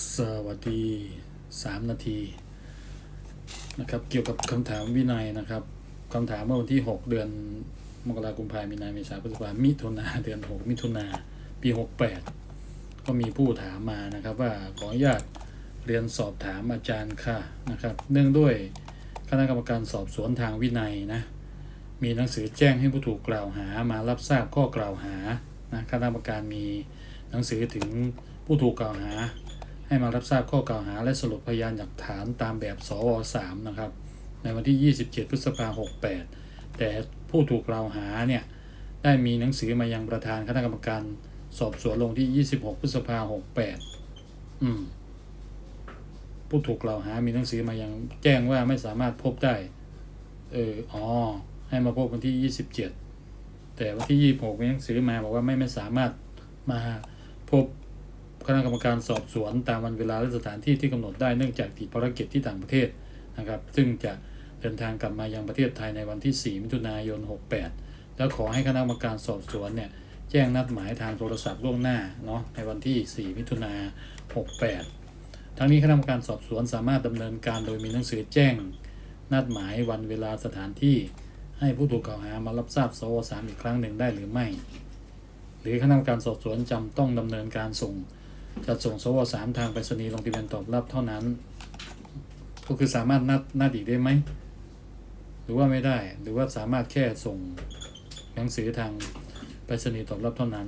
สวัสดีสามนาทีนะครับเกี่ยวกับคำถามวินัยนะครับคำถามเมื่อวันที่ 6 เดือนมกราคมพายมีนาเมษาพฤษภามิถุนาเดือน 6 มิถุนาปี 68 ก็มีผู้ถามมานะครับว่าขออนุญาตเรียนสอบถามอาจารย์ค่ะนะครับเนื่องด้วยคณะกรรมการสอบสวนทางวินัยนะมีหนังสือแจ้งให้ผู้ถูกกล่าวหามารับทราบข้อกล่าวหานะคณะกรรมการมีหนังสือถึงผู้ถูกกล่าวหา ให้มารับทราบข้อกล่าวหาและสรุปพยานหลักฐานตามแบบสว3นะครับ ในวันที่ 27 พฤษภาคม 68 แต่ผู้ถูกกล่าวหาเนี่ยได้มีหนังสือมายังประธานคณะกรรมการสอบสวนลงที่ 26 พฤษภาคม 68 อืม ผู้ถูกกล่าวหามีหนังสือมายังแจ้งว่าไม่สามารถพบได้ เออ อ๋อ ให้มาพบวันที่ 27 แต่วันที่ 26 มีหนังสือมาบอกว่าไม่ไม่สามารถมาพบ คณะกรรมการสอบสวนตามวันเวลาและสถานที่ที่กำหนดได้เนื่องจากติดภารกิจที่ต่างประเทศนะครับ ซึ่งจะเดินทางกลับมายังประเทศไทยในวันที่ 4 มิถุนายน 68 แล้วขอให้คณะกรรมการสอบสวนเนี่ยแจ้งนัดหมายทางโทรศัพท์ล่วงหน้าเนาะในวันที่ 4 มิถุนายน 68 ทั้งนี้คณะกรรมการสอบสวนสามารถดำเนินการโดยมีหนังสือแจ้ง นัดหมายวันเวลาสถานที่ ให้ผู้ถูกกล่าวหามารับทราบสวสามอีกครั้งหนึ่งได้หรือไม่ หรือคณะกรรมการสอบสวนจำต้องดำเนินการส่ง จัดส่งสวสามทางไปรษณีย์ลงทะเบียนตอบรับเท่านั้น ก็คือสามารถนัดนัดอีกได้ไหม หรือว่าไม่ได้ หรือว่าสามารถแค่ส่งหนังสือทางไปรษณีย์ตอบรับเท่านั้น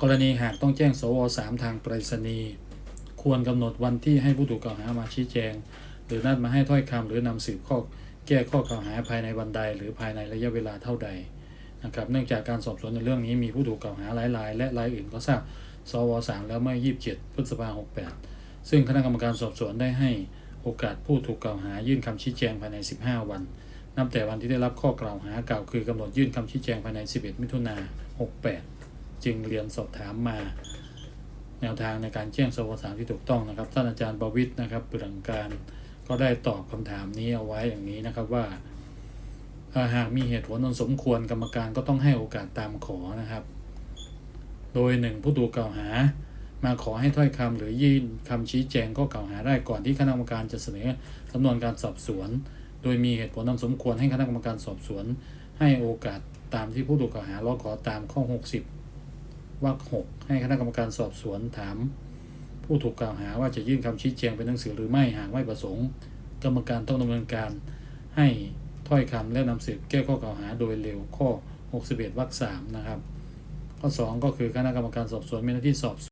กรณีหากต้องแจ้งสวสามทางไปรษณีย์ควรกำหนดวันที่ให้ผู้ถูกกล่าวหามาชี้แจง หรือนัดมาให้ถ้อยคำหรือนำสืบข้อแก้ข้อกล่าวหาภายในวันใด หรือภายในระยะเวลาเท่าใดนะครับ เนื่องจากการสอบสวนในเรื่องนี้มีผู้ถูกกล่าวหาหลายรายและรายอื่นก็ทราบ สวสามแล้วเมื่อ 27 พฤษภาคม68 ซึ่งคณะกรรมการสอบสวนได้ให้โอกาสผู้ถูกกล่าวหายื่นคำชี้แจงภายใน 15 วัน นับแต่วันที่ได้รับข้อกล่าวหากล่าวคือกำหนดยื่นคำชี้แจงภายใน 11 มิถุนา68 จึงเรียนสอบถามมา แนวทางในการแจ้งสวสามที่ถูกต้องนะครับท่านอาจารย์ประวิทย์นะครับปลืองการก็ได้ตอบคำถามนี้เอาไว้อย่างนี้นะครับว่าหากมีเหตุผลนสมควรกรรมการก็ต้องให้โอกาสตามขอนะครับ โดยหนึ่งผู้ถูกกล่าวหา มาขอให้ถ้อยคำหรือยื่นคำชี้แจงก็กล่าวหาได้ก่อนที่คณะกรรมการจะเสนอสำนวนการสอบสวน โดยมีเหตุผลอันสมควรให้คณะกรรมการสอบสวน ให้โอกาสตามที่ผู้ถูกกล่าวหาร้องขอตามข้อ 60วรรคหกให้คณะกรรมการสอบสวนถาม ผู้ถูกกล่าวหาว่าจะยื่นคำชี้แจงเป็นหนังสือหรือไม่หากไม่ประสงค์ กรรมการต้องดำเนินการให้ถ้อยคำและนำสืบแก้ข้อกล่าวหาโดยเร็วข้อ 61วรรค3นะครับ ข้อ 2 ก็คือคณะกรรมการสอบสวนมีหน้าที่สอบ